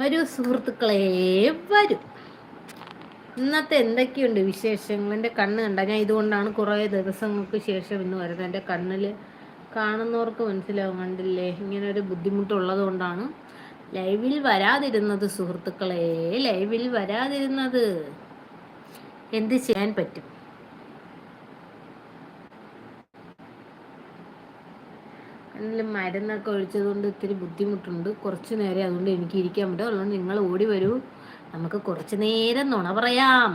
വരൂ സുഹൃത്തുക്കളെ വരൂ. ഇന്നത്തെ എന്തൊക്കെയുണ്ട് വിശേഷങ്ങൾ? എന്റെ കണ്ണ് കണ്ട ഞാൻ ഇതുകൊണ്ടാണ് കുറേ ദിവസങ്ങൾക്ക് ശേഷം ഇന്ന് വരുന്നത്. എന്റെ കണ്ണിൽ കാണുന്നവർക്ക് മനസ്സിലാവും കണ്ടില്ലേ? ഇങ്ങനെ ഒരു ബുദ്ധിമുട്ടുള്ളത് കൊണ്ടാണ് ലൈവിൽ വരാതിരുന്നത് സുഹൃത്തുക്കളെ. ലൈവിൽ വരാതിരുന്നത്. എന്ത് ചെയ്യാൻ പറ്റും? കണ്ണിൽ മരുന്നൊക്കെ ഒഴിച്ചതുകൊണ്ട് ഇത്തിരി ബുദ്ധിമുട്ടുണ്ട്. കുറച്ച് നേരം അതുകൊണ്ട് എനിക്ക് ഇരിക്കാൻ പറ്റും. അതുകൊണ്ട് നിങ്ങൾ ഓടി വരൂ. നമുക്ക് കുറച്ച് നേരം നുണ പറയാം.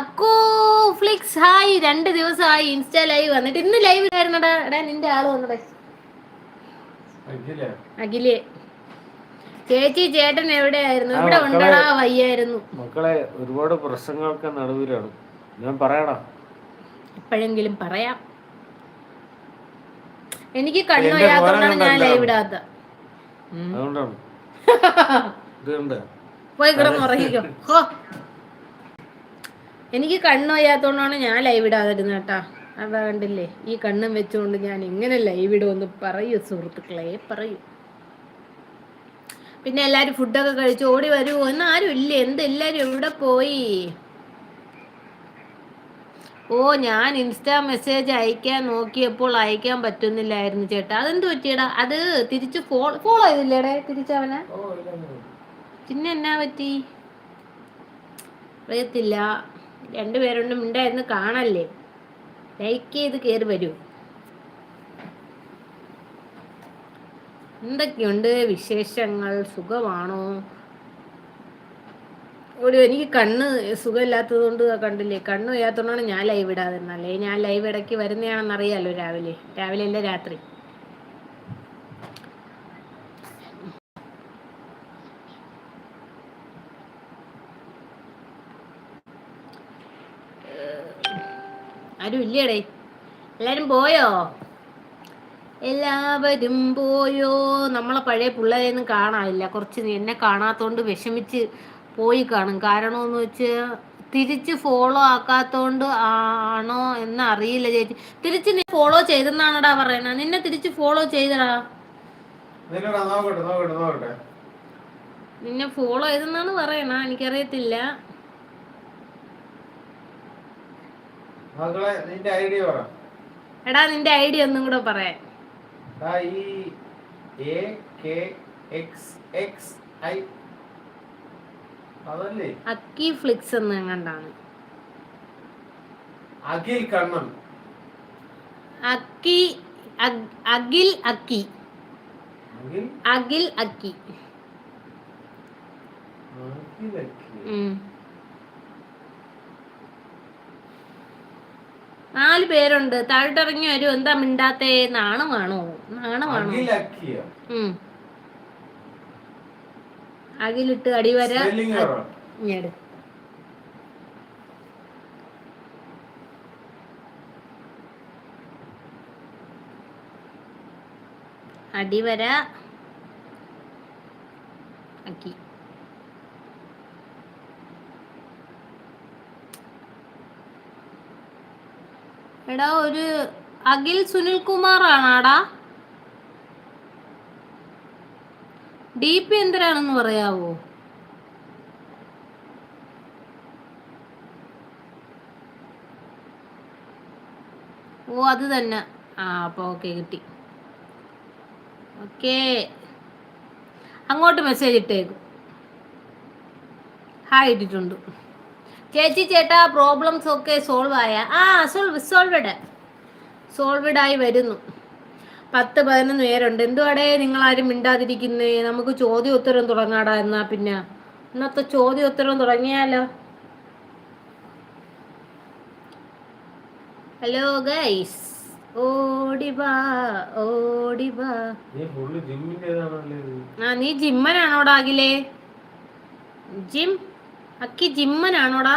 Akku flix hi. രണ്ട് ദിവസമായി ഇൻസ്റ്റാ ലൈവ് വന്നിട്ട് ഇന്ന് ലൈവ് ആയിരുന്നടാ എടാ നിന്റെ ആൾ വന്നടേ അഖിലേ. ചേച്ചി ചേട്ടൻ എവിടെയായിരുന്നു? ഇവിടെ ഉണ്ടടാ വയ്യായിരുന്നു. മക്കളെ ഒരുപാട് പ്രശ്നങ്ങൾക്ക് നടുവിലാണ്. ഞാൻ പറയണം എപ്പോഴെങ്കിലും പറയാം. എനിക്ക് കണ്ണു വയ്യാത്തോണ്ടാണ് ഞാൻ ലൈവ്. ഇടാത്ത. പോയി എനിക്ക് കണ്ണ് വയ്യാത്തോണ്ടാണ് ഞാൻ ലൈവ് ഇടാതിരുന്നത് കേട്ടാ. അതാ കണ്ടില്ലേ? ഈ കണ്ണും വെച്ചുകൊണ്ട് ഞാൻ ഇങ്ങനെ ലൈവ് ഇടുമെന്ന് പറയൂ സുഹൃത്തുക്കളെ പറയൂ. പിന്നെ എല്ലാരും ഫുഡൊക്കെ കഴിച്ച് ഓടി വരുമോ എന്ന് ആരും ഇല്ലേ? എന്ത്? എല്ലാരും എവിടെ പോയി? ഓ ഞാൻ ഇൻസ്റ്റാ മെസ്സേജ് അയക്കാൻ നോക്കിയപ്പോൾ അയക്കാൻ പറ്റുന്നില്ലായിരുന്നു ചേട്ടാ. അതെന്ത് പറ്റിയടാ? അത് തിരിച്ച് ഫോളോ ഫോളോ ചെയ്തില്ലേടെ തിരിച്ചവനെ? പിന്നെ എന്നാ പറ്റി? അറിയത്തില്ല. രണ്ടുപേരുണ്ട് മിണ്ടായിരുന്നു കാണല്ലേ? ലൈക്ക് ചെയ്ത് കയറി വരൂ. എന്തൊക്കെയുണ്ട് വിശേഷങ്ങൾ? സുഖമാണോ? ഒരു എനിക്ക് കണ്ണ് സുഖമില്ലാത്തത് കൊണ്ട് കണ്ടില്ലേ കണ്ണ് വയ്യാത്തതുകൊണ്ടാണ് ഞാൻ ലൈവ് ഇടാതിരുന്നല്ലേ ഞാൻ ലൈവ് ഇടയ്ക്ക് വരുന്നതാണെന്ന് അറിയാലോ രാവിലെ. രാവിലെ അല്ല രാത്രി. ആരും ഇല്ലേടേ? എല്ലാരും പോയോ? എല്ലാവരും പോയോ? നമ്മളെ പഴയ പിള്ളേരെയൊന്നും കാണാനില്ല. കുറച്ച് എന്നെ കാണാത്തോണ്ട് വിഷമിച്ച് പോയി കാണും. കാരണമെന്ന് വെച്ച് തിരിച്ച് ഫോളോ ആക്കാത്തോണ്ട് ആണോ എന്ന് അറിയില്ല ചേച്ചി. തിരിച്ച് നീ ഫോളോ ചെയ്തെന്നാണടാ പറയുന്നത് നിന്നെ തിരിച്ച് ഫോളോ ചെയ്തടാ. നിന്നെ ഫോളോ ചെയ്തെന്നാണ് പറയണ. എനിക്കറിയത്തില്ല. എടാ നിന്റെ ഐഡിയ ഒന്നും കൂടെ പറയാൻ. ഈ A K X X I Akki flix എന്ന് എങ്ങാണ്ടാണ് അഖിൽ കണ്ണൻ. അക്കി അഖിൽ അക്കി. അഖിൽ? അക്കി. നാല് പേരുണ്ട്. താഴോട്ടിറങ്ങി വരും. എന്താ മിണ്ടാത്തേ? നാണമാണോ? നാണമാണോ? അഖിലിട്ട് അടിവര. അടിവര ആക്കി. എടാ ഒരു അഖിൽ സുനിൽ കുമാർ ആണാടാ ഡി പി എന്തിനാണെന്ന് പറയാവോ? ഓ അത് തന്നെ. ആ അപ്പൊ ഓക്കെ കിട്ടി. ഓക്കെ അങ്ങോട്ട് മെസ്സേജ് ഇട്ടേക്കും. ഹായ് ഇട്ടിട്ടുണ്ട്. ചേച്ചി ചേട്ടാ പ്രോബ്ലംസ് ഒക്കെ സോൾവ് ആയ ആ സോൾവ് സോൾവഡ് സോൾവഡ് ആയി വരുന്നു. പത്ത് പതിനൊന്ന് പേരുണ്ട്. എന്തുവാടേ നിങ്ങൾ ആരും മിണ്ടാതിരിക്കുന്നേ? നമുക്ക് ചോദ്യോത്തരം തുടങ്ങാടാ എന്നാ പിന്നെ. ഇന്നത്തെ ചോദ്യോത്തരം തുടങ്ങിയാലോ? ഹലോ ഗൈസ് ഓടിവാ ഓടിവാ ആ നീ ജിമ്മനാണോടാ അഖിലേ? ജിം? അക്കി ജിമ്മനാണോടാ?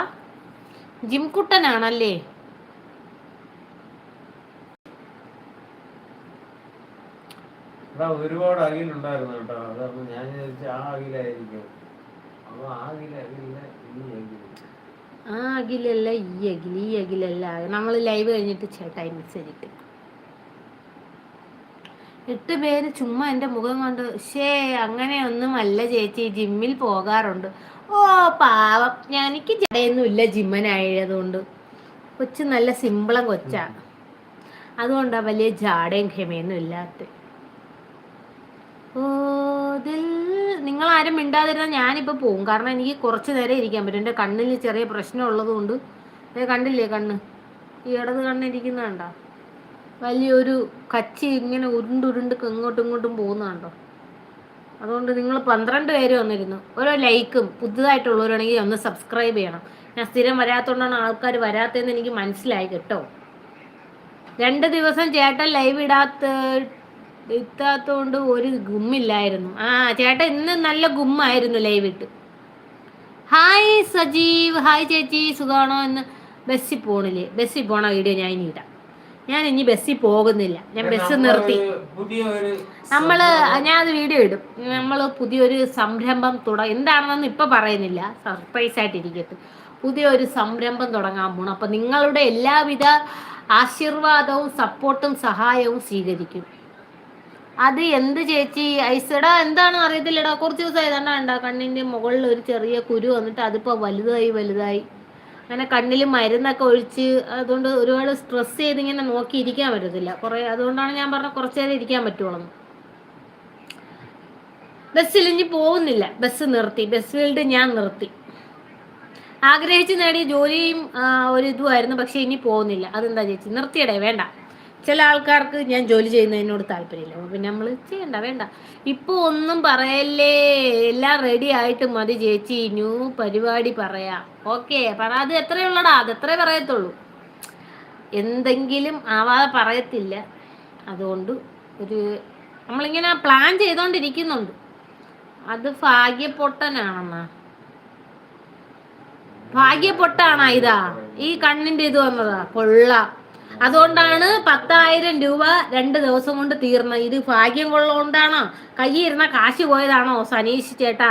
ജിം കുട്ടനാണല്ലേ? എടാ ഒരുപാട് അകിലുണ്ടായിരുന്നു കേട്ടോ. അതപ്പോ ഞാൻ വിചാരിച്ച ആ അകിലായിരിക്കും. അപ്പൊ ആ അകില ഈ അഖില ആ അഖിലല്ല ഈ അകിൽ ഈ അഖിലല്ല നമ്മൾ ലൈവ് കഴിഞ്ഞിട്ട് ചേട്ടായി മെസ്സേജ് ഇട്ട് എട്ട് പേര് ചുമ്മാ എന്റെ മുഖം കൊണ്ട് ഷേ അങ്ങനെയൊന്നും അല്ല ചേച്ചി. ജിമ്മിൽ പോകാറുണ്ട്. ഓ പാവം. ഞാൻ എനിക്ക് ചടയൊന്നും ഇല്ല ജിമ്മനായതുകൊണ്ട് കൊച്ചു നല്ല സിമ്പിളം കൊച്ചാണ് അതുകൊണ്ടാണ് വലിയ ജാടയും ക്ഷമയൊന്നും ഇല്ലാത്ത. ദിൽ നിങ്ങൾ ആരും മിണ്ടാതിരുന്നാൽ ഞാനിപ്പോൾ പോകും കാരണം എനിക്ക് കുറച്ച് നേരം ഇരിക്കാൻ പറ്റും. എന്റെ കണ്ണിൽ ചെറിയ പ്രശ്നം ഉള്ളതുകൊണ്ട് കണ്ടില്ലേ കണ്ണ്? ഈ ഇടത് കണ്ണിരിക്കുന്ന കണ്ടോ? വലിയൊരു കച്ചി ഇങ്ങനെ ഉരുണ്ടുരുണ്ട് ഇങ്ങോട്ടും ഇങ്ങോട്ടും പോകുന്നതാണ്ടോ അതുകൊണ്ട് നിങ്ങൾ പന്ത്രണ്ട് പേര് വന്നിരുന്നു. ഓരോ ലൈക്കും പുതുതായിട്ടുള്ളവരാണെങ്കിൽ ഒന്ന് സബ്സ്ക്രൈബ് ചെയ്യണം. ഞാൻ സ്ഥിരം വരാത്തതുകൊണ്ടാണ് ആൾക്കാർ വരാത്തതെന്ന് എനിക്ക് മനസ്സിലായി കേട്ടോ. രണ്ട് ദിവസം ചേട്ടൻ ലൈവ് ഇടാത്ത ഇട്ടാത്തതുകൊണ്ട് ഒരു ഗുമ്മില്ലായിരുന്നു. ആ ചേട്ട ഇന്ന് നല്ല ഗുമ്മായിരുന്നു ലൈവ് ഇട്ട് ഹായ് സജീവ് ഹായ് ചേച്ചി സുഖമാണോ എന്ന് ബസ്സിൽ പോണില്ലേ? ബസ്സിൽ പോണ വീഡിയോ ഞാൻ ഇനി ഇടാം. ഞാൻ ഇനി ബസ്സിൽ പോകുന്നില്ല. ഞാൻ ബസ് നിർത്തി. നമ്മൾ ഞാൻ അത് വീഡിയോ ഇടും. നമ്മൾ പുതിയൊരു സംരംഭം തുട എന്താണെന്നൊന്നും ഇപ്പൊ പറയുന്നില്ല. സർപ്രൈസ് ആയിട്ട് ഇരിക്കട്ടെ പുതിയൊരു സംരംഭം തുടങ്ങാൻ പോണം. അപ്പൊ നിങ്ങളുടെ എല്ലാവിധ ആശീർവാദവും സപ്പോർട്ടും സഹായവും സ്വീകരിക്കും. അത് എന്ത് ചേച്ചി? ഐസടാ എന്താണെന്ന് അറിയത്തില്ലടാ. കുറച്ച് ദിവസം ഏതാണ്ടാ കണ്ണിന്റെ മുകളിൽ ഒരു ചെറിയ കുരു വന്നിട്ട് അതിപ്പോ വലുതായി വലുതായി. അങ്ങനെ കണ്ണിൽ മരുന്നൊക്കെ ഒഴിച്ച് അതുകൊണ്ട് ഒരുപാട് സ്ട്രെസ് ചെയ്ത് ഇങ്ങനെ നോക്കി ഇരിക്കാൻ പറ്റത്തില്ല. കുറെ അതുകൊണ്ടാണ് ഞാൻ പറഞ്ഞ കുറച്ച് നേരം ഇരിക്കാൻ പറ്റുള്ളൂ ബസ്സിൽ ഇനി പോകുന്നില്ല. ബസ് നിർത്തി. ബസ് ഫീൽഡ് ഞാൻ നിർത്തി. ആഗ്രഹിച്ച് നേടിയ ജോലിയും ഒരു ഇതുമായിരുന്നു പക്ഷെ ഇനി പോകുന്നില്ല. അതെന്താ ചേച്ചി? നിർത്തിയടേ വേണ്ട. ചില ആൾക്കാർക്ക് ഞാൻ ജോലി ചെയ്യുന്നതിനോട് താല്പര്യമില്ല. പിന്നെ നമ്മൾ ചെയ്യണ്ട വേണ്ട. ഇപ്പൊ ഒന്നും പറയല്ലേ? എല്ലാം റെഡി ആയിട്ട് മതി ചേച്ചി. ന്യൂ പരിപാടി പറയാം. ഓക്കെ പറ. അത് എത്രയുള്ളടാ? അത് എത്രേ പറയത്തുള്ളൂ. എന്തെങ്കിലും ആവാതെ പറയത്തില്ല. അതുകൊണ്ട് ഒരു നമ്മളിങ്ങനെ പ്ലാൻ ചെയ്തോണ്ടിരിക്കുന്നുണ്ട്. അത് ഭാഗ്യപ്പൊട്ടനാണെന്നാ. ഭാഗ്യപ്പൊട്ടാണാ ഇതാ. ഈ കണ്ണിന്റെ ഇത് വന്നതാ. കൊള്ളാം. അതുകൊണ്ടാണ് പത്തായിരം രൂപ രണ്ട് ദിവസം കൊണ്ട് തീർന്നത്. ഇത് ഭാഗ്യം കൊള്ളോണ്ടാണോ? കയ്യിൽ ഇരുന്ന കാശ് പോയതാണോ സനീഷ് ചേട്ടാ?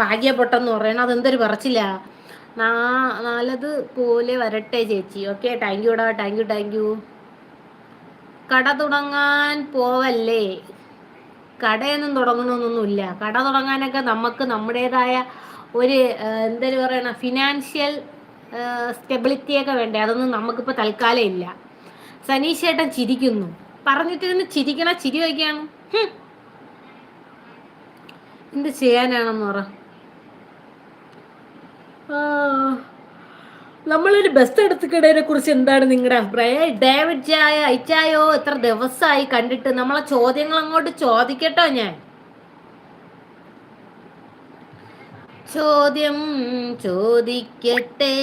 ഭാഗ്യപ്പെട്ടെന്ന് പറയണത് അതെന്തൊരു പറച്ചില്ല നാ നല്ലത് പോലെ വരട്ടെ ചേച്ചി. ഓക്കെ താങ്ക് യുടാ താങ്ക് യു താങ്ക് യു കട തുടങ്ങാൻ പോവല്ലേ? കടയൊന്നും തുടങ്ങണമെന്നൊന്നുമില്ല കട തുടങ്ങാനൊക്കെ നമുക്ക് നമ്മുടേതായ ഒരു എന്തൊരു പറയണ ഫിനാൻഷ്യൽ സ്റ്റെബിലിറ്റിയൊക്കെ വേണ്ടേ? അതൊന്നും നമുക്കിപ്പോൾ തൽക്കാലം ഇല്ല. സനീഷ് ചിരിക്കുന്നു. ചിരിക്കുന്നു പറഞ്ഞിട്ടിരുന്ന് ചിരിക്കണ ചിരി വയ്ക്കാണ്. എന്ത് ചെയ്യാനാണെന്ന് പറ. നമ്മളൊരു ബസ് എടുത്തുകിടതിനെ കുറിച്ച് എന്താണ് നിങ്ങളുടെ അഭിപ്രായം? ഡേവിഡ് ചായ അയച്ചായോ എത്ര ദിവസമായി കണ്ടിട്ട്? നമ്മളെ ചോദ്യങ്ങൾ അങ്ങോട്ട് ചോദിക്കട്ടോ ഞാൻ. ചോദ്യം ചോദിക്കട്ടെ.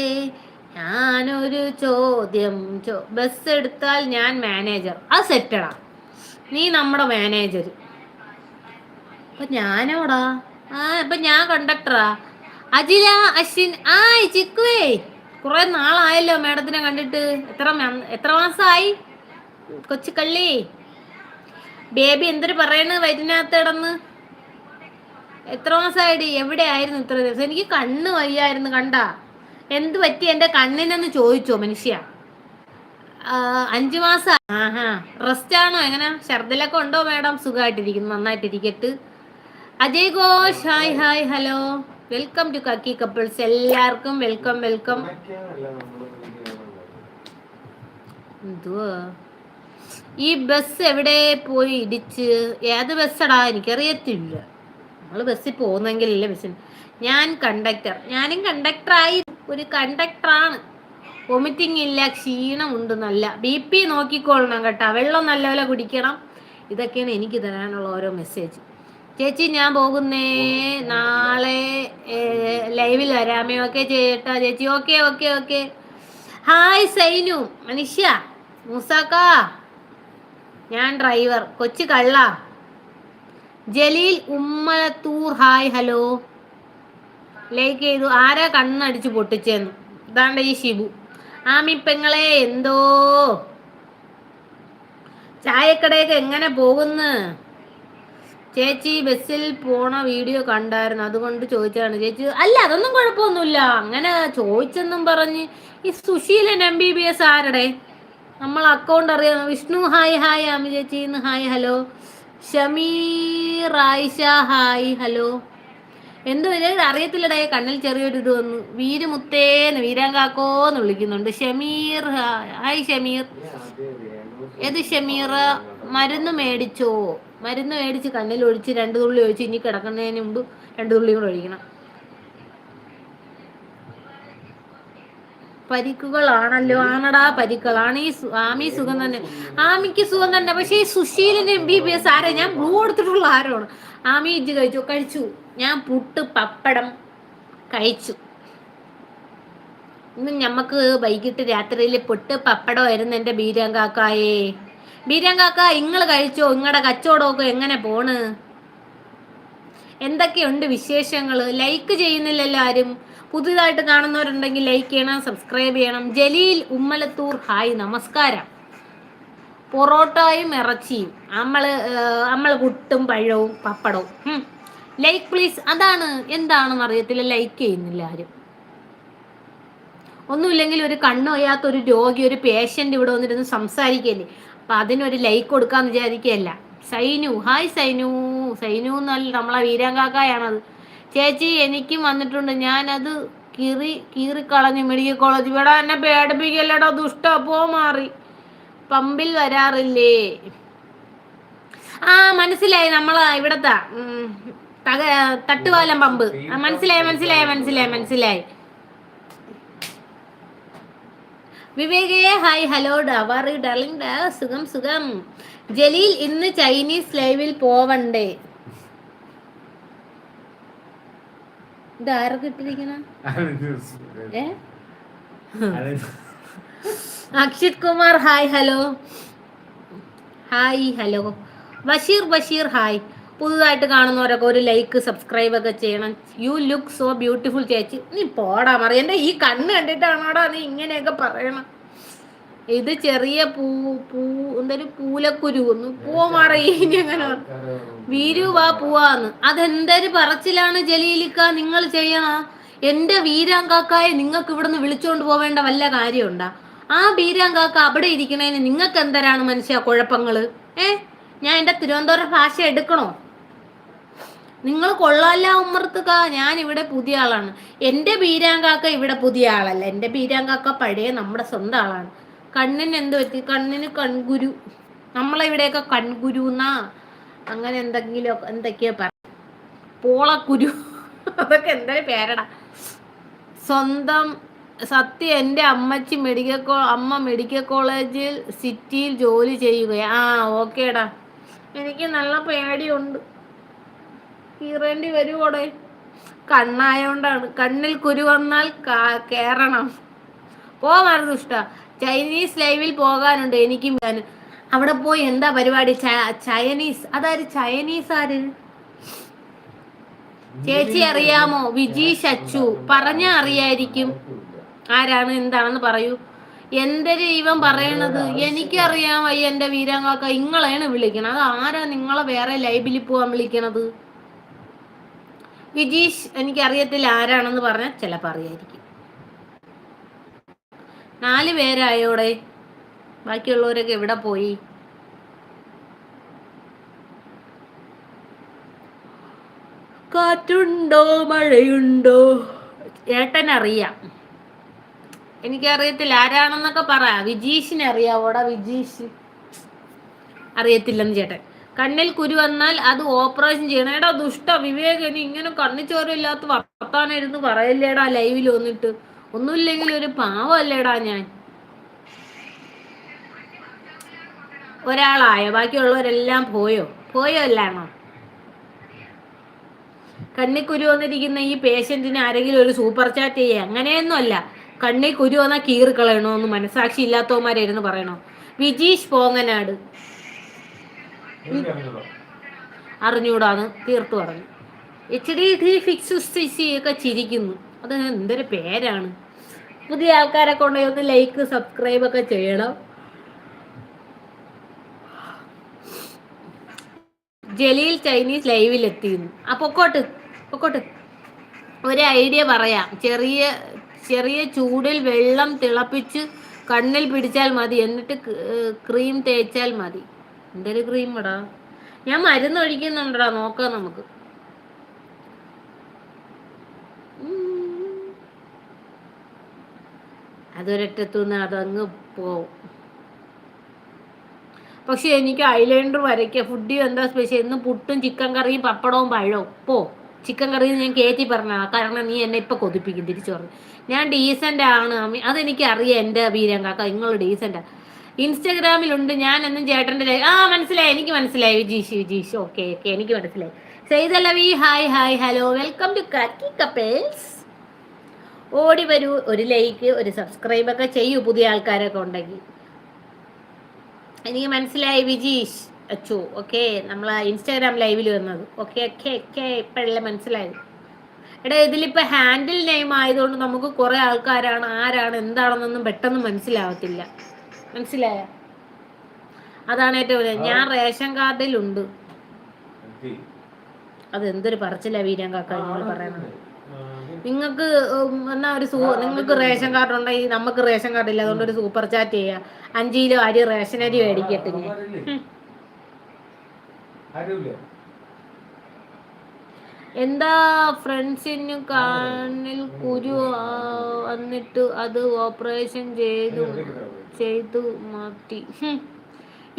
ഞാനൊരു ചോദ്യം ചോ ബസ് എടുത്താൽ ഞാൻ മാനേജർ. അത് സെറ്റടാ നീ നമ്മുടെ മാനേജർ. അപ്പൊ ഞാനോടാ ആ ഇപ്പൊ ഞാൻ കണ്ടക്ടറാ അജില അശ്വിൻ ആ ചിക്കുവേ. കുറെ നാളായല്ലോ മേഡത്തിനെ കണ്ടിട്ട്. എത്ര എത്ര മാസമായി കൊച്ചുകള്ളി. ബേബി എന്തൊരു പറയണ് വയറ്റിനകത്ത് എത്ര മാസമായിട്ട് എവിടെ ആയിരുന്നു ഇത്ര ദിവസം? എനിക്ക് കണ്ണ് വയ്യായിരുന്നു കണ്ട. എന്ത് പറ്റി എന്റെ കണ്ണിനെന്ന് ചോദിച്ചോ മനുഷ്യ? അഞ്ചു മാസം റെസ്റ്റ് ആണോ? എങ്ങനെ? ഛർദിലൊക്കെ ഉണ്ടോ മാഡം? സുഖമായിട്ടിരിക്കുന്നു. നന്നായിട്ടിരിക്കട്ട്. Ajay Ghosh hi hi hello. Welcome to Kakki couples എല്ലാവർക്കും വെൽക്കം വെൽക്കം എന്തുവാ? ഈ ബസ് എവിടെ പോയി ഇടിച്ച്? ഏത് ബസ്സടാ എനിക്കറിയത്തില്ല. നമ്മൾ ബസ്സിൽ പോകുന്നെങ്കിലല്ലേ ബസ്സിന് ഞാൻ കണ്ടക്ടർ ഞാനും കണ്ടക്ടറായി ഒരു കണ്ടക്ടറാണ്. വൊമിറ്റിംഗ് ഇല്ല ക്ഷീണമുണ്ട് നല്ല. ബി പി നോക്കിക്കൊള്ളണം കേട്ടോ. വെള്ളം നല്ലപോലെ കുടിക്കണം. ഇതൊക്കെയാണ് എനിക്ക് തരാനുള്ള ഓരോ മെസ്സേജ് ചേച്ചി ഞാൻ പോകുന്നേ. നാളെ ലൈവിൽ വരാമേ ഓക്കെ ചേട്ടാ. ചേച്ചി okay okay okay hi Sainu. മനുഷ്യ മൂസാക്ക. ഞാൻ ഡ്രൈവർ കൊച്ചു കള്ള. Jaleel Ummalathoor. Hi hello like ചെയ്തു. ആരാ കണ്ണടിച്ച് പൊട്ടിച്ചെന്ന്? ഇതാണ്ട് ഈ ഷിബു. ആമി പെങ്ങളെ എന്തോ? ചായക്കടയൊക്കെ എങ്ങനെ പോകുന്നു? ചേച്ചി ബസ്സിൽ പോണ വീഡിയോ കണ്ടായിരുന്നു. അതുകൊണ്ട് ചോദിച്ചാണ് ചേച്ചി അല്ല അതൊന്നും കുഴപ്പമൊന്നുമില്ല. അങ്ങനെ ചോദിച്ചെന്നും പറഞ്ഞ് ഈ Susheelan M B B S ആരുടെ? നമ്മൾ അക്കൗണ്ട് അറിയാം. വിഷ്ണു ഹായ് ഹായ് ആമി ചേച്ചി. Hi hello. Shameer Ayisha hi hello. എന്തോ ഇത് അറിയത്തില്ലടേ കണ്ണിൽ ചെറിയൊരു ഇത് വന്നു വീരുമുത്തേന്ന് വീരാങ്കാക്കോന്ന് വിളിക്കുന്നുണ്ട്. ഷമീർ. ഹായ് ഷമീർ. ഏത് ഷമീർ? മരുന്ന് മേടിച്ചോ? മരുന്ന് മേടിച്ച് കണ്ണിൽ ഒഴിച്ച് രണ്ട് തുള്ളി ഒഴിച്ച് ഇനി കിടക്കുന്നതിന് മുമ്പ് രണ്ട് തുള്ളി കൂടെ ഒഴിക്കണം. പരിക്കുകളാണല്ലോ. ആണടാ പരിക്കുകളാണ് ഈ ആമി സുഖം തന്നെ. ആമിക്ക് സുഖം തന്നെ. പക്ഷെ ഈ സുശീലിന് എം ബി ബി എസ് ആരാ ഞാൻ ബ്ലൂ എടുത്തിട്ടുള്ള ആരോണ്? ആമി ഇജ്ജ് കഴിച്ചു? കഴിച്ചു. ഞാൻ പുട്ട് പപ്പടം കഴിച്ചു. ഇന്ന് ഞമ്മക്ക് വൈകിട്ട് രാത്രിയിൽ പുട്ട് പപ്പടമായിരുന്നു എന്റെ ബീരാങ്കാക്കായേ ബീരാങ്കാക്ക ഇങ്ങൾ കഴിച്ചോ? ഇങ്ങടെ കച്ചവടമൊക്കെ എങ്ങനെ പോണ്? എന്തൊക്കെയുണ്ട് വിശേഷങ്ങൾ ലൈക്ക് ചെയ്യുന്നില്ലല്ലോ ആരും. പുതുതായിട്ട് കാണുന്നവരുണ്ടെങ്കിൽ ലൈക്ക് ചെയ്യണം സബ്സ്ക്രൈബ് ചെയ്യണം. ജലീൽ ഉമ്മലത്തൂർ ഹായ് നമസ്കാരം. പൊറോട്ടയും ഇറച്ചിയും നമ്മൾ നമ്മൾ കുട്ടും പഴവും പപ്പടവും. ലൈക്ക് പ്ലീസ് അതാണ്. എന്താണെന്ന് അറിയത്തില്ല. ലൈക്ക് ചെയ്യുന്നില്ല ആരും. ഒന്നുമില്ലെങ്കിൽ ഒരു കണ്ണൊയ്യാത്ത ഒരു രോഗി ഒരു പേഷ്യന്റ് ഇവിടെ വന്നിരുന്ന് സംസാരിക്കല്ലേ അപ്പൊ അതിനൊരു ലൈക്ക് കൊടുക്കാന്ന് വിചാരിക്കുകയല്ല. സൈനു ഹായ് സൈനു. സൈനു എന്നല്ല നമ്മളെ വീരാങ്കാക്കായാണത്. ചേച്ചി എനിക്കും വന്നിട്ടുണ്ട്. ഞാനത് കീറി കീറിക്കളഞ്ഞു. മെഡിക്കൽ കോളേജ് ഇവിടെ എന്നെ പേടിപ്പിക്കല്ലടോ ദുഷ്ട പോ മാറി. പമ്പിൽ വരാറില്ലേ? ആ മനസ്സിലായി. നമ്മള ഇവിടത്തെ. തട്ടുപാലം പമ്പ്. മനസ്സിലായി മനസ്സിലായി മനസ്സിലായി മനസ്സിലായി. വിവേകേ ഹായ് ഹലോ ഡവർ ഡർലിംഗ് സുഖം സുഖം. ജലീൽ ഇന്ന് ചൈനീസ് ലൈവിൽ പോവണ്ടേ? ഇത് ഇട്ടിരിക്കണ ഏ? Akshith Kumar hi hello. Hi hello. Basheer Basheer hi. പുതുതായിട്ട് കാണുന്നവരൊക്കെ ഒരു ലൈക്ക് സബ്സ്ക്രൈബ് ഒക്കെ ചെയ്യണം. യു ലുക്ക് സോ ബ്യൂട്ടിഫുൾ ചേച്ചി. നീ പോടാ മറി എന്റെ ഈ കണ്ണ് കണ്ടിട്ടാണോടാ നീ ഇങ്ങനെയൊക്കെ പറയണം. ഇത് ചെറിയ പൂ പൂ എന്തൊരു പൂലക്കുരു ഒന്ന് പൂ മാറി ഇനി അങ്ങനെ പറ. പൂവാന്ന്. അതെന്തൊരു പറച്ചിലാണ് ജലീലിക്ക നിങ്ങൾ ചെയ്യണ? എന്റെ വീരാങ്കാക്കായെ നിങ്ങൾക്ക് ഇവിടുന്ന് വിളിച്ചോണ്ട് പോവേണ്ട വല്ല കാര്യമുണ്ടാ? ആ വീരാങ്കാക്ക അവിടെ ഇരിക്കണേന് നിങ്ങൾക്ക് എന്തരാണ് മനുഷ്യ കുഴപ്പങ്ങൾ? ഏ? ഞാൻ എന്റെ തിരുവനന്തപുരം ഭാഷ എടുക്കണോ? നിങ്ങൾ കൊള്ളാല്ല ഉമ്മർത്തുക ഞാൻ ഇവിടെ പുതിയ ആളാണ്. എന്റെ ബീരാങ്കാക്ക ഇവിടെ പുതിയ ആളല്ല. എന്റെ ബീരാങ്കാക്ക പഴയ നമ്മുടെ സ്വന്തം ആളാണ്. കണ്ണിന് എന്ത് പറ്റി? കണ്ണിന് കൺഗുരു നമ്മളെ ഇവിടെയൊക്കെ എന്നാ അങ്ങനെ എന്തെങ്കിലും എന്തൊക്കെയോ പറ. പോളക്കുരു അതൊക്കെ എന്തൊരു പേരടാ. സ്വന്തം സത്യം എന്റെ അമ്മച്ചി മെഡിക്കൽ കോ അമ്മ മെഡിക്കൽ കോളേജിൽ സിറ്റിയിൽ ജോലി ചെയ്യുകയാ. ആ ഓക്കേടാ. എനിക്ക് നല്ല പേടിയുണ്ട്. കീറേണ്ടി വരുവോടെ? കണ്ണായോണ്ടാണ്. കണ്ണിൽ കുരു വന്നാൽ കേറണം. പോവാറുണ്ട് ഇഷ്ട ചൈനീസ് ലൈവിൽ പോകാനുണ്ട്. എനിക്കും അവിടെ പോയി എന്താ പരിപാടി? ചൈനീസ്. അതായത് ചൈനീസ് ആര്? ചേച്ചി അറിയാമോ? വിജി ശച്ചു. പറഞ്ഞ അറിയായിരിക്കും. ആരാണ്? എന്താണെന്ന് പറയൂ. എന്തൊരു ഇവൻ പറയണത്? എനിക്കറിയാം വയ്യ എന്റെ വീരാങ്കാക്ക. നിങ്ങളെയാണ് വിളിക്കണത്. അത് ആരാ നിങ്ങളെ വേറെ ലൈബിലി പോവാൻ വിളിക്കണത്? വിജീഷ് എനിക്കറിയത്തില്ല ആരാണെന്ന് പറഞ്ഞാൽ ചിലപ്പോൾ അറിയായിരിക്കും. നാല് പേരായോടെ? ബാക്കിയുള്ളവരൊക്കെ എവിടെ പോയി? കാറ്റുണ്ടോ? മഴയുണ്ടോ? ഏട്ടൻ അറിയാം എനിക്കറിയത്തില്ല. ആരാണെന്നൊക്കെ പറ. വിജീഷിനെ അറിയാവോടാ വിജീഷ്? അറിയത്തില്ലെന്ന് ചേട്ടൻ. കണ്ണിൽ കുരു വന്നാൽ അത് ഓപ്പറേഷൻ ചെയ്യണം. എടാ ദുഷ്ട വിവേകന് ഇങ്ങനെ കണ്ണി വർത്താനം ഇരുന്ന് പറയല്ലേടാ ലൈവിൽ വന്നിട്ട്? ഒന്നുമില്ലെങ്കിൽ ഒരു പാവല്ലേടാ ഞാൻ. ഒരാളായോ? ബാക്കിയുള്ളവരെല്ലാം പോയോ? പോയോ അല്ലാണോ? കണ്ണി കുരു വന്നിരിക്കുന്ന ഈ പേഷ്യന്റിന് ആരെങ്കിലും ഒരു സൂപ്പർ ചാറ്റ് ചെയ്യേ? അങ്ങനെയൊന്നും അല്ല. കണ്ണി കുരു വന്നാൽ കീറി കളയണോ എന്ന് മനസാക്ഷി ഇല്ലാത്തവന്മാരായിരുന്നു പറയണോ? വിജീഷ് പോങ്ങനാട്. അറിഞ്ഞൂടാന്ന് തീർത്തു പറഞ്ഞു. എച്ച് ഡി ഡി ഫിക്സ് ഒക്കെ ചിരിക്കുന്നു. അത് എന്തൊരു പേരാണ്. പുതിയ ആൾക്കാരെ കൊണ്ട് ഒന്ന് ലൈക്ക് സബ്സ്ക്രൈബ് ഒക്കെ ചെയ്യണം. ജലീൽ ചൈനീസ് ലൈവിൽ എത്തിയിരുന്നു ആ പൊക്കോട്ട് പൊക്കോട്ട്. ഒരു ഐഡിയ പറയാം. ചെറിയ ചെറിയ ചൂടിൽ വെള്ളം തിളപ്പിച്ച് കണ്ണിൽ പിടിച്ചാൽ മതി. എന്നിട്ട് ക്രീം തേച്ചാൽ മതി. എന്തൊരു ക്രീം ഇടാ ഞാൻ മരുന്ന് ഒഴിക്കുന്നുണ്ടടാ. നോക്കാം നമുക്ക്. അതൊരറ്റത്തുനിന്ന് അതങ്ങ് പോവും. പക്ഷെ എനിക്ക് ഐലൈനർ വരയ്ക്കുക ഫുഡ് എന്താ സ്പെഷ്യൽ ഇന്ന് പുട്ടും ചിക്കൻ കറിയും പപ്പടവും പഴവും. പോ ചിക്കൻ കറിയും ഞാൻ കയറ്റി പറഞ്ഞതാണ് കാരണം നീ എന്നെ ഇപ്പൊ കൊതിപ്പിക്കും തിരിച്ചു പറഞ്ഞു. ഞാൻ ഡീസന്റ് ആണ് അതെനിക്ക് അറിയാം എന്റെ വീരൻ കാക്ക. നിങ്ങൾ ഡീസന്റാ ഇൻസ്റ്റാഗ്രാമിലുണ്ട്. ഞാൻ എന്നും ചേട്ടന്റെ ആ മനസ്സിലായി. എനിക്ക് മനസ്സിലായി. വിജീഷ് വിജീഷ്. Okay okay. എനിക്ക് മനസ്സിലായി. Saithalavi hi hi. Hello. Welcome to Kakki couples ഓടി വരൂ. ഒരു ലൈക്ക് ഒരു സബ്സ്ക്രൈബ് ഒക്കെ ചെയ്യൂ പുതിയ ആൾക്കാരൊക്കെ ഉണ്ടെങ്കിൽ. എനിക്ക് മനസ്സിലായി വിജീഷ് അച്ചു. ഓക്കെ നമ്മൾ ഇൻസ്റ്റാഗ്രാം ലൈവിൽ വന്നത്. ഓക്കെ ഓക്കെ ഓക്കെ ഇപ്പോഴല്ലേ മനസ്സിലായത്? എടാ ഇതിലിപ്പോൾ ഹാൻഡിൽ നെയിം ആയതുകൊണ്ട് നമുക്ക് കുറേ ആൾക്കാരാണ് ആരാണ് എന്താണെന്നൊന്നും പെട്ടെന്ന് മനസ്സിലാവത്തില്ല. മനസ്സിലായ? അതാണ് ഏറ്റവും വലിയ. ഞാൻ റേഷൻ കാർഡിലുണ്ട്. അതെന്തൊരു പറച്ചില്ല വീരം കാക്ക നിങ്ങൾ പറയണത് നിങ്ങൾക്ക് എന്നാ ഒരു സൂ നിങ്ങൾക്ക് റേഷൻ കാർഡ് ഉണ്ടെങ്കിൽ നമുക്ക് റേഷൻ കാർഡ് ഇല്ല. അതുകൊണ്ട് ഒരു സൂപ്പർ ചാറ്റ് ചെയ്യാം. അഞ്ച് കിലോ അരി റേഷൻ അരി മേടിക്കട്ടെ? എന്താ ഫ്രണ്ട്സിന് കാണിൽ കുരു വന്നിട്ട് അത് ഓപ്പറേഷൻ ചെയ്തു ചെയ്തു മാറ്റി.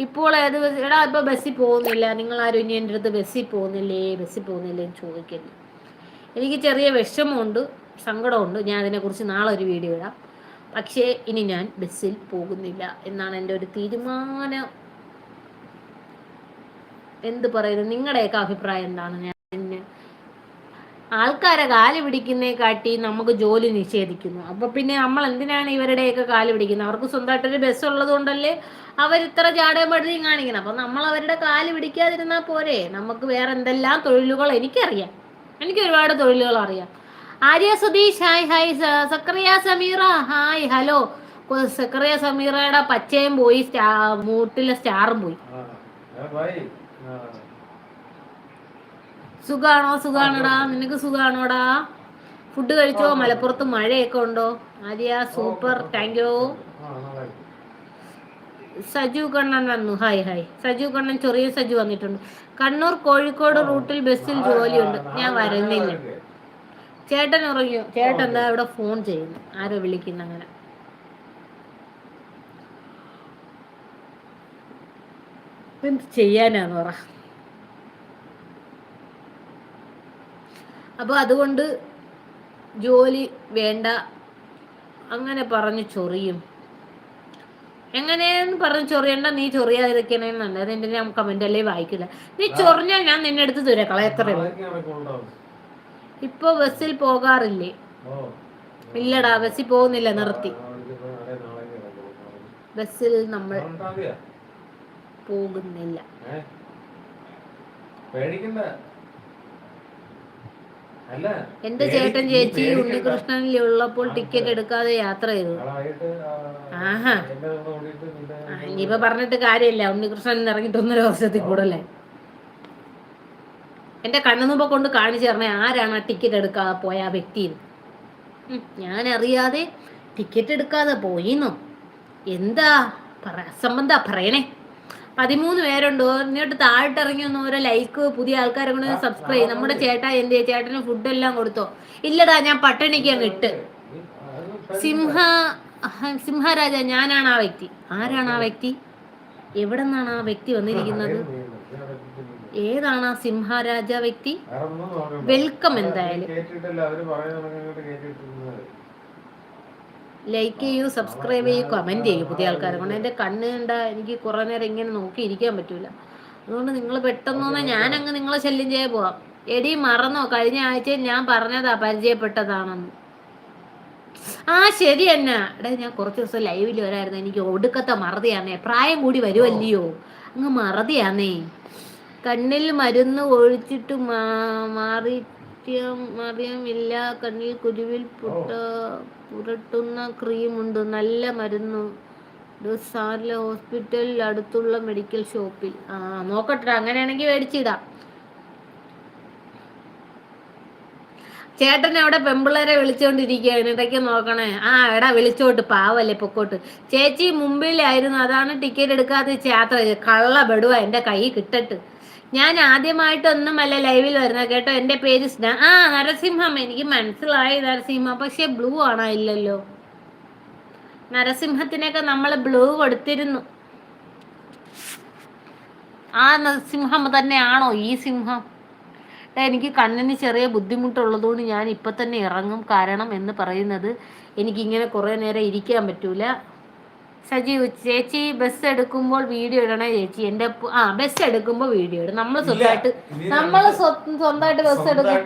ഇപ്പോൾ ഏത് എടാ ഇപ്പൊ ബസ്സിൽ പോകുന്നില്ല. നിങ്ങൾ ആരും ഇനി എന്റെ അടുത്ത് ബസ്സിൽ പോകുന്നില്ലേ? ബസ്സിൽ പോകുന്നില്ലേ ചോദിക്കരുത് എനിക്ക് ചെറിയ വിഷമമുണ്ട് സങ്കടമുണ്ട്. ഞാൻ അതിനെക്കുറിച്ച് നാളെ ഒരു വീഡിയോ ഇടാം. പക്ഷേ ഇനി ഞാൻ ബസ്സിൽ പോകുന്നില്ല എന്നാണ് എന്റെ ഒരു തീരുമാനം എന്ത് പറയുന്നു? നിങ്ങളുടെയൊക്കെ അഭിപ്രായം എന്താണ്? ഞാൻ ആൾക്കാരെ കാൽ പിടിക്കുന്നേ കാട്ടി നമുക്ക് ജോലി നിഷേധിക്കുന്നു. അപ്പൊ പിന്നെ നമ്മൾ എന്തിനാണ് ഇവരുടെയൊക്കെ കാൽ പിടിക്കുന്നത്? അവർക്ക് സ്വന്തമായിട്ടൊരു ബസ് ഉള്ളത് കൊണ്ടല്ലേ അവർ ഇത്ര ജാടയും പഴുതിയും കാണിക്കണം അപ്പൊ നമ്മൾ അവരുടെ കാൽ പിടിക്കാതിരുന്നാൽ പോരെ. നമുക്ക് വേറെ എന്തെല്ലാം തൊഴിലുകൾ എനിക്കറിയാം. എനിക്ക് ഒരുപാട് തൊഴിലുകൾ അറിയാം. Arya Sudheesh hi hi Sakriya Sakkariya Sameera hi hello. Sakriya Sakkariya സമീറയുടെ പച്ചയും പോയി സ്റ്റാ മൂട്ടിലെ സ്റ്റാറും പോയി. സുഖാണോ? സുഖാണോടാ? നിനക്ക് സുഖാണോടാ? ഫുഡ് കഴിച്ചോ? മലപ്പുറത്ത് മഴയൊക്കെ ഉണ്ടോ? Arya super. Thank you. Saju Kannan വന്നു. ഹായ് ഹായ് സജു കണ്ണൻ ചെറിയ സജു വന്നിട്ടുണ്ട്. കണ്ണൂർ കോഴിക്കോട് റൂട്ടിൽ ബസ്സിൽ ജോലിയുണ്ട്. ഞാൻ വരുന്നില്ല. ചേട്ടൻ ഉറങ്ങിയോ ചേട്ടൻ എന്താ ഇവിടെ ഫോൺ ചെയ്യുന്നു. ആരോ വിളിക്കുന്നു അങ്ങനെ. എന്ത് ചെയ്യാനാന്ന് പറ. അപ്പൊ അതുകൊണ്ട് ജോലി വേണ്ട. അങ്ങനെ പറഞ്ഞു ചൊറിയും. എങ്ങനെയെന്ന് പറഞ്ഞ് ചൊറിയണ്ട നീ ചൊറിയാതിരിക്കണേന്നല്ല നിന്റെ ഞാൻ കമന്റ് അല്ലേ വായിക്കില്ല നീ ചൊറിഞ്ഞാൽ ഞാൻ നിന്നെ അടുത്ത് തുരക്കള എത്ര ഇപ്പൊ ബസ്സിൽ പോകാറില്ലേ. ഇല്ലടാ ബസ്സിൽ പോകുന്നില്ല നിർത്തി. ബസ്സിൽ നമ്മൾ പോകുന്നില്ല? പേടിക്കണ്ട. എന്റെ ചേട്ടൻ ചേച്ചി. ഉണ്ണികൃഷ്ണനിൽ ഉള്ളപ്പോൾ ടിക്കറ്റ് എടുക്കാതെ യാത്ര ചെയ്തു. ആഹാ. ഇനിയിപ്പോ പറഞ്ഞിട്ട് കാര്യമില്ല. ഉണ്ണികൃഷ്ണൻ ഇറങ്ങിട്ട് ഒന്നര വർഷത്തിൽ കൂടുതലേ. എന്റെ കണ്ണുമുമ്പ കൊണ്ട് കാണിച്ചു തരണേ ആരാണ് ആ ടിക്കറ്റ് എടുക്കാതെ പോയ ആ വ്യക്തി ഞാൻ അറിയാതെ ടിക്കറ്റ് എടുക്കാതെ പോയിന്നോ? എന്താ പറ സംബന്ധ പറയണേ? പതിമൂന്ന് പേരുണ്ടോ. എന്നിട്ട് താഴോട്ട് ഇറങ്ങി ഒന്ന് ഓരോ ലൈക്ക് പുതിയ ആൾക്കാരെ കൊണ്ട് സബ്സ്ക്രൈബ് നമ്മുടെ ചേട്ടാ എന്ത് ചേട്ടന് ഫുഡ് എല്ലാം കൊടുത്തോ. ഇല്ലടാ ഞാൻ പട്ടിണിക്ക് അങ്ങ് ഇട്ട്. സിംഹ സിംഹരാജ ഞാനാണ് ആ വ്യക്തി. ആരാണ് ആ വ്യക്തി? എവിടെ നിന്നാണ് ആ വ്യക്തി വന്നിരിക്കുന്നത്? ഏതാണ് ആ സിംഹരാജ വ്യക്തി? വെൽക്കം എന്തായാലും. ലൈക്ക് ചെയ്യൂ സബ്സ്ക്രൈബ് ചെയ്യൂ കമന്റ് ചെയ്യൂ പുതിയ ആൾക്കാരെ കൊണ്ട്. എന്റെ കണ്ണ് കണ്ട എനിക്ക് കുറേ നേരം ഇങ്ങനെ നോക്കി ഇരിക്കാൻ പറ്റൂല. അതുകൊണ്ട് നിങ്ങൾ പെട്ടെന്ന് ഞാൻ അങ്ങ് നിങ്ങളെ ശല്യം ചെയ്യാൻ പോവാം. എടി മറന്നോ? കഴിഞ്ഞ ആഴ്ച ഞാൻ പറഞ്ഞതാ പരിചയപ്പെട്ടതാണെന്ന്. ആ ശരി എന്നാ എടാ ഞാൻ കുറച്ച് ദിവസം ലൈവിൽ വരായിരുന്നു. എനിക്ക് ഒടുക്കത്തെ മറതിയാന്നേ. പ്രായം കൂടി വരുമല്ലയോ അങ്ങ് മറതിയാന്നേ. കണ്ണിൽ മരുന്ന് ഒഴിച്ചിട്ട് മാ- മാറിത്യം മറിയമില്ല കണ്ണിൽ കുരുവിൽ പുട്ട പുരട്ടുന്ന ക്രീമുണ്ട്. നല്ല മരുന്നു. സാറിലെ ഹോസ്പിറ്റലിൽ അടുത്തുള്ള മെഡിക്കൽ ഷോപ്പിൽ. ആ നോക്കട്ടെ. അങ്ങനെയാണെങ്കിൽ മേടിച്ചിടാം. ചേട്ടൻ അവിടെ പെമ്പിള്ളേരെ വിളിച്ചോണ്ടിരിക്കുകയാണ്? ഇടയ്ക്ക് നോക്കണേ. ആ എടാ വിളിച്ചോട്ട്. പാവല്ലേ പൊക്കോട്ട്. ചേച്ചി മുമ്പിലായിരുന്നു. അതാണ് ടിക്കറ്റ് എടുക്കാതെ യാത്ര കള്ള ബെടുവാ എന്റെ കൈ കിട്ടട്ട്. ഞാൻ ആദ്യമായിട്ടൊന്നുമല്ല ലൈവിൽ വരുന്നത്. കേട്ടോ എന്റെ പേര് ആ നരസിംഹം. എനിക്ക് മനസ്സിലായി നരസിംഹം. പക്ഷെ ബ്ലൂ ആണോ ഇല്ലല്ലോ? നരസിംഹത്തിനൊക്കെ നമ്മൾ ബ്ലൂ കൊടുത്തിരുന്നു. ആ നരസിംഹം തന്നെയാണോ ഈ സിംഹം? എനിക്ക് കണ്ണിന് ചെറിയ ബുദ്ധിമുട്ടുള്ളതുകൊണ്ട് ഞാൻ ഇപ്പം തന്നെ ഇറങ്ങും. കാരണം എന്ന് പറയുന്നത് എനിക്കിങ്ങനെ കുറേ നേരം ഇരിക്കാൻ പറ്റൂല. സജീവ് ചേച്ചി ബസ് എടുക്കുമ്പോൾ വീഡിയോ ഇടണേ ചേച്ചി. എന്റെ ആ ബസ് എടുക്കുമ്പോൾ വീഡിയോ ഇടും. നമ്മൾ സ്വന്തമായിട്ട് നമ്മൾ നമ്മൾ സ്വന്തമായിട്ട് ബസ് എടുക്കും.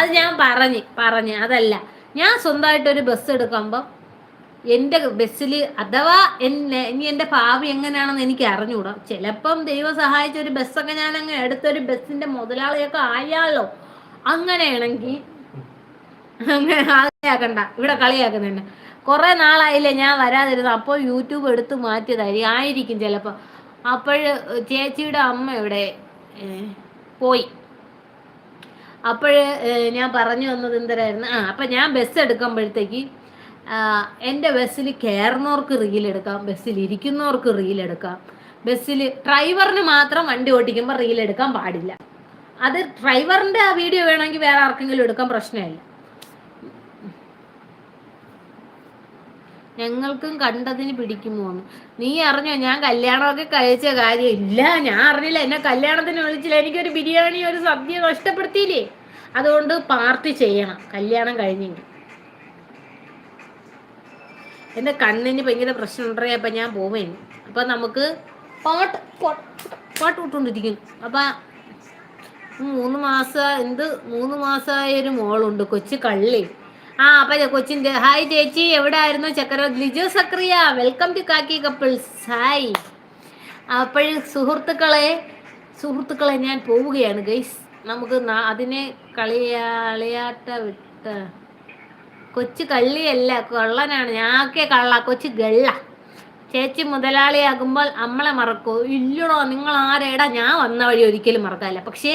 അത് ഞാൻ പറഞ്ഞു പറഞ്ഞു. അതല്ല. ഞാൻ സ്വന്തമായിട്ട് ഒരു ബസ് എടുക്കുമ്പോൾ എന്റെ ബസ്സിൽ അഥവാ എന്നെ ഇനി എന്റെ ഭാവി എങ്ങനെയാണെന്ന് എനിക്ക് അറിഞ്ഞുകൂടാ ചിലപ്പം ദൈവം സഹായിച്ച ഒരു ബസ്സൊക്കെ ഞാൻ അങ്ങ് എടുത്തൊരു ബസ്സിന്റെ മുതലാളിയൊക്കെ ആയാലോ. അങ്ങനെയാണെങ്കിൽ അങ്ങനെ ആകണ്ട ഇവിടെ കളിയാക്കുന്നുണ്ട്. കുറെ നാളായില്ലേ ഞാൻ വരാതിരുന്നു അപ്പോൾ യൂട്യൂബ് എടുത്ത് മാറ്റിയതായിരിക്കും. ആയിരിക്കും ചിലപ്പോൾ അപ്പോൾ ചേച്ചിയുടെ അമ്മ ഇവിടെ പോയി. അപ്പോഴ് ഞാൻ പറഞ്ഞു വന്നത് എന്തരായിരുന്നു? ആ അപ്പം ഞാൻ ബസ് എടുക്കുമ്പോഴത്തേക്ക് എന്റെ ബസ്സിൽ കയറുന്നവർക്ക് റീൽ എടുക്കാം. ബസ്സിൽ ഇരിക്കുന്നവർക്ക് റീൽ എടുക്കാം. ബസ്സിൽ ഡ്രൈവറിന് മാത്രം വണ്ടി ഓടിക്കുമ്പോൾ റീൽ എടുക്കാൻ പാടില്ല. അത് ഡ്രൈവറിന്റെ ആ വീഡിയോ വേണമെങ്കിൽ വേറെ ആർക്കെങ്കിലും എടുക്കാൻ പ്രശ്നമില്ല. ഞങ്ങൾക്കും കണ്ടതിന് പിടിക്കുമോ. നീ അറിഞ്ഞോ? ഞാൻ കല്യാണമൊക്കെ കഴിച്ച കാര്യം. ഇല്ല ഞാൻ അറിഞ്ഞില്ല. എന്നെ കല്യാണത്തിന് വിളിച്ചില്ല. എനിക്കൊരു ബിരിയാണി ഒരു സദ്യ നഷ്ടപ്പെടുത്തിയില്ലേ അതുകൊണ്ട് പാർട്ടി ചെയ്യണം. കല്യാണം കഴിഞ്ഞെങ്കിൽ എന്റെ കണ്ണിന് ഭയങ്കര പ്രശ്നം ഉണ്ടായി അപ്പം ഞാൻ പോവേന്. അപ്പം നമുക്ക് പാട്ട് പാട്ട് വിട്ടുകൊണ്ടിരിക്കുന്നു അപ്പം മൂന്ന് മാസം എന്ത്? മൂന്ന് മാസമായ ഒരു മോളുണ്ട്. കൊച്ചു കള്ളി. ആ അപ്പൊ കൊച്ചിന്റെ ഹായ് ചേച്ചി എവിടെ ആയിരുന്നു ചക്കര Lijo Sakriya welcome to khaki couples hi അപ്പോൾ സുഹൃത്തുക്കളെ സുഹൃത്തുക്കളെ ഞാൻ പോവുകയാണ് ഗൈസ് നമുക്ക് അതിനെ കളിയാളിയാട്ട വിട്ട കൊച്ചു കള്ളിയല്ല കൊള്ളനാണ്. ഞാക്കെ കള്ള കൊച്ചു ഗള്ള. ചേച്ചി മുതലാളിയാകുമ്പോൾ നമ്മളെ മറക്കൂ. ഇല്ലടോ നിങ്ങൾ ആരേടാ ഞാൻ വന്ന വഴി ഒരിക്കലും മറക്കാല്ല പക്ഷേ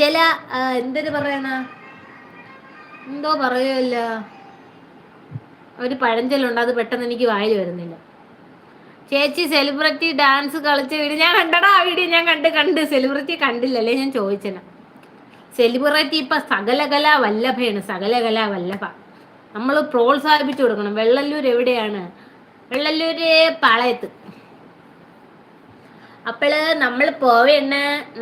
ചില എന്തൊരു പറയണ എന്തോ പറയല്ല ഒരു പഴഞ്ചൊല്ലുണ്ട് അത് പെട്ടെന്ന് എനിക്ക് വായിൽ വരുന്നില്ല. ചേച്ചി സെലിബ്രിറ്റി ഡാൻസ് കളിച്ച വീഡിയോ ഞാൻ കണ്ടടാ ആ വീഡിയോ ഞാൻ കണ്ട് കണ്ട്. സെലിബ്രിറ്റി കണ്ടില്ലല്ലേ ഞാൻ ചോദിച്ചല്ല സെലിബ്രിറ്റി ഇപ്പൊ സകലകല വല്ലഭയാണ് സകലകല വല്ലഭ. നമ്മൾ പ്രോത്സാഹിപ്പിച്ചു കൊടുക്കണം. വെള്ളല്ലൂർ എവിടെയാണ്? വെള്ളല്ലൂര് പാളയത്ത്. അപ്പോൾ നമ്മൾ പോവേണ്ട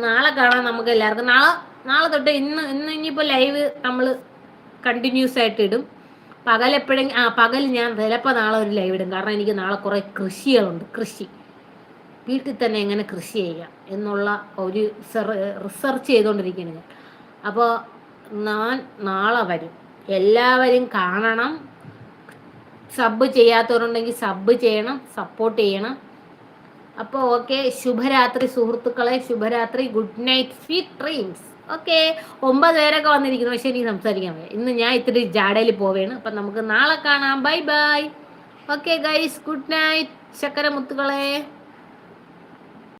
നാളെ കാണാം നമുക്ക് എല്ലാവർക്കും. നാളെ നാളെ തൊട്ട് ഇന്ന് ഇന്ന് ഇനിയിപ്പോൾ ലൈവ് നമ്മൾ കണ്ടിന്യൂസ് ആയിട്ട് ഇടും. പകൽ എപ്പോഴെങ്കിലും ആ പകൽ ഞാൻ ചിലപ്പോൾ നാളെ ഒരു ലൈവ് ഇടും. കാരണം എനിക്ക് നാളെ കുറേ കൃഷികളുണ്ട്. കൃഷി. വീട്ടിൽ തന്നെ എങ്ങനെ കൃഷി ചെയ്യാം എന്നുള്ള ഒരു റിസർച്ച് ചെയ്തുകൊണ്ടിരിക്കുകയാണ് അപ്പോൾ ഞാൻ. നാളെ വരും. എല്ലാവരും കാണണം. സബ് ചെയ്യാത്തവരുണ്ടെങ്കിൽ സബ് ചെയ്യണം. സപ്പോർട്ട് ചെയ്യണം. അപ്പോൾ ഓക്കെ ശുഭരാത്രി സുഹൃത്തുക്കളെ. ശുഭരാത്രി. Good night sweet dreams okay. ഒമ്പത് പേരൊക്കെ വന്നിരിക്കുന്നു. പക്ഷെ എനിക്ക് സംസാരിക്കാൻ വയ്യ. ഇന്ന് ഞാൻ ഇത്തിരി ജാടയിൽ പോവേണ്. അപ്പം നമുക്ക് നാളെ കാണാം. Bye bye. Okay guys good night. ശക്കര മുത്തുകളെ